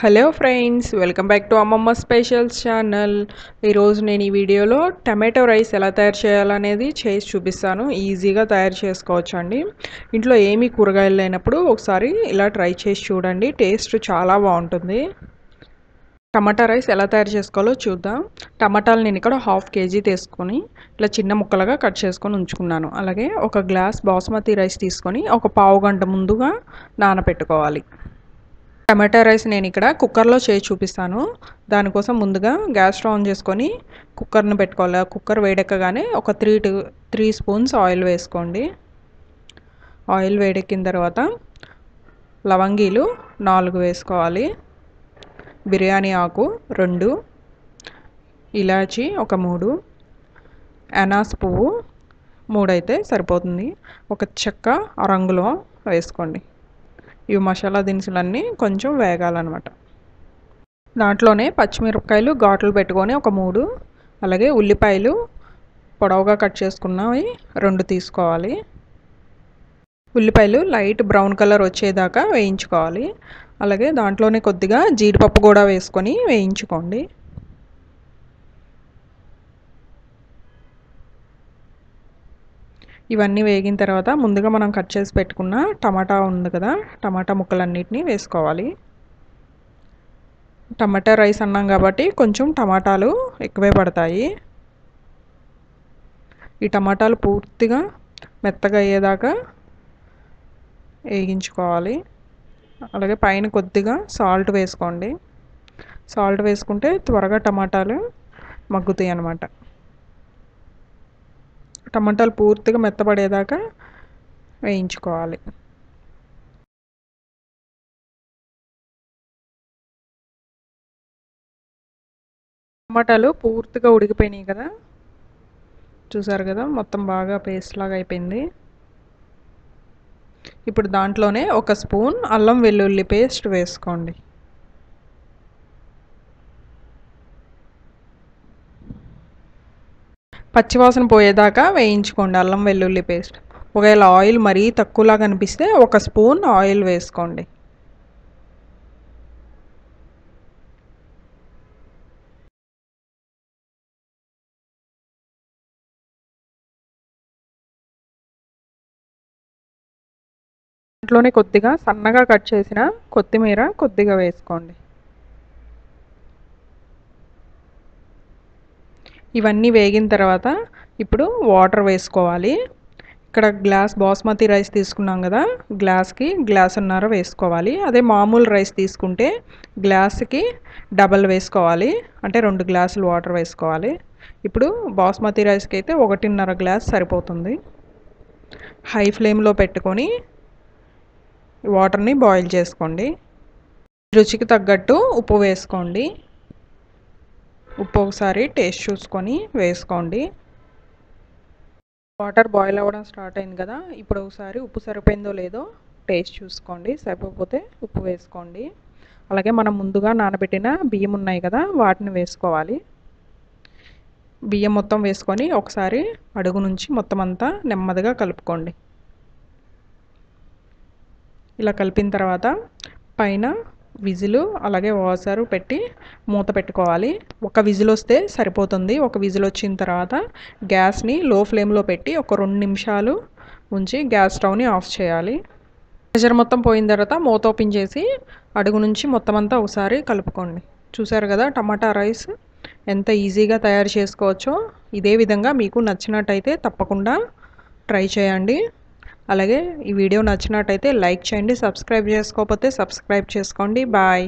Hello friends welcome back to Ammamma specials channel ఈరోజు నేను ఈ వీడియోలో టమాటో రైస్ ఎలా తయారు చేయాలనేది చేసి చూపిస్తాను. ఈజీగా తయారు చేసుకోవచ్చు అండి ఇంట్లో ఏమీ కూరగాయలు లేనప్పుడు ఒకసారి ఇలా ట్రై చేసి చూడండి. టేస్ట్ చాలా బాగుంటుంది. టమాటా రైస్ ఎలా తయారు చేసుకోవాలో చూద్దాం. టమాటాలు నేను ఇక్కడ హాఫ్ కేజీ తీసుకొని ఇలా చిన్న ముక్కలుగా కట్ చేసుకొని ఉంచుకున్నాను. అలాగే ఒక గ్లాస్ బాస్మతి రైస్ తీసుకొని ఒక పావు గంట ముందుగా నానబెట్టుకోవాలి టమాటా రైస్ నేను ఇక్కడ కుక్కర్లో చేసి చూపిస్తాను. దానికోసం ముందుగా గ్యాస్ స్టవ్ ఆన్ చేసుకొని కుక్కర్ని పెట్టుకోవాలి? కుక్కర్ వేడెక్కగానే ఒక three two three spoons oil వేసుకోండి. ఆయిల్ వేడెక్కిన తర్వాత లవంగీలు నాలుగు వేసుకోవాలి. బిర్యానీ ఆకు రెండు ఇలాచి ఒక మూడు అనాస్ పువ్వు మూడైతే సరిపోతుంది. ఒక చెక్క రంగులో వేసుకోండి. ఇవి మసాలా దినుసులన్నీ కొంచెం వేగాలన్నమాట. దాంట్లోనే పచ్చిమిరపకాయలు ఘాట్లు పెట్టుకొని ఒక మూడు అలాగే ఉల్లిపాయలు పొడవుగా కట్ చేసుకున్నవి రెండు తీసుకోవాలి. ఉల్లిపాయలు లైట్ బ్రౌన్ కలర్ వచ్చేదాకా వేయించుకోవాలి. అలాగే దాంట్లోనే కొద్దిగా జీడిపప్పు కూడా వేసుకొని వేయించుకోండి. ఇవన్నీ వేగిన తర్వాత ముందుగా మనం కట్ చేసి పెట్టుకున్న టమాటా ఉంది కదా టమాటా ముక్కలన్నిటిని వేసుకోవాలి. టమాటా రైస్ అన్నాం కాబట్టి కొంచెం టమాటాలు ఎక్కువే పడతాయి. ఈ టమాటాలు పూర్తిగా మెత్తగా అయ్యేదాకా వేగించుకోవాలి. అలాగే పైన కొద్దిగా సాల్ట్ వేసుకోండి. సాల్ట్ వేసుకుంటే త్వరగా టమాటాలు మగ్గుతాయి అన్నమాట టమాటాలు పూర్తిగా మెత్తపడేదాకా వేయించుకోవాలి. టమాటాలు పూర్తిగా ఉడికిపోయినాయి కదా? చూసారు కదా? మొత్తం బాగా పేస్ట్ లాగా అయిపోయింది. ఇప్పుడు దాంట్లోనే ఒక స్పూన్ అల్లం వెల్లుల్లి పేస్ట్ వేసుకోండి. పచ్చివాసన పోయేదాకా వేయించుకోండి అల్లం వెల్లుల్లి పేస్ట్. ఒకవేళ ఆయిల్ మరీ తక్కువలాగా అనిపిస్తే ఒక స్పూన్ ఆయిల్ వేసుకోండి. దాంట్లోనే కొద్దిగా సన్నగా కట్ చేసిన కొత్తిమీర కొద్దిగా వేసుకోండి. ఇవన్నీ వేగిన తర్వాత ఇప్పుడు వాటర్ వేసుకోవాలి. ఇక్కడ గ్లాస్ బాస్మతి రైస్ తీసుకున్నాం కదా గ్లాస్కి గ్లాసున్నర వేసుకోవాలి. అదే మామూలు రైస్ తీసుకుంటే గ్లాస్కి డబల్ వేసుకోవాలి. అంటే రెండు గ్లాసులు వాటర్ వేసుకోవాలి. ఇప్పుడు బాస్మతి రైస్కి అయితే ఒకటిన్నర గ్లాస్ సరిపోతుంది. హై ఫ్లేమ్లో పెట్టుకొని వాటర్ని బాయిల్ చేసుకోండి. రుచికి తగ్గట్టు ఉప్పు వేసుకోండి. ఉప్పు ఒకసారి టేస్ట్ చూసుకొని వేసుకోండి. వాటర్ బాయిల్ అవ్వడం స్టార్ట్ అయింది కదా ఇప్పుడు ఒకసారి ఉప్పు సరిపోయిందో లేదో టేస్ట్ చూసుకోండి. సరిపోతే ఉప్పు వేసుకోండి. అలాగే మనం ముందుగా నానబెట్టిన బియ్యం ఉన్నాయి కదా వాటిని వేసుకోవాలి. బియ్యం మొత్తం వేసుకొని ఒకసారి అడుగు నుంచి మొత్తం అంతా నెమ్మదిగా కలుపుకోండి. ఇలా కలిపిన తర్వాత పైన విజిలు అలాగే వాసరు పెట్టి మూత పెట్టుకోవాలి. ఒక విజిల్ వస్తే సరిపోతుంది. ఒక విజిల్ వచ్చిన తర్వాత గ్యాస్ని లో ఫ్లేమ్లో పెట్టి ఒక రెండు నిమిషాలు ఉంచి గ్యాస్ స్టవ్ని ఆఫ్ చేయాలి. ప్రెషర్ మొత్తం పోయిన తర్వాత మూత ఓపెన్ చేసి అడుగు నుంచి మొత్తం అంతా ఒకసారి కలుపుకోండి. చూసారు కదా టమాటా రైస్ ఎంత ఈజీగా తయారు చేసుకోవచ్చో. ఇదే విధంగా మీకు నచ్చినట్టయితే తప్పకుండా ట్రై చేయండి. అలాగే ఈ వీడియో నచ్చినట్టయితే లైక్ చేయండి సబ్స్క్రైబ్ చేసుకోకపోతే సబ్స్క్రైబ్ చేసుకోండి. బాయ్.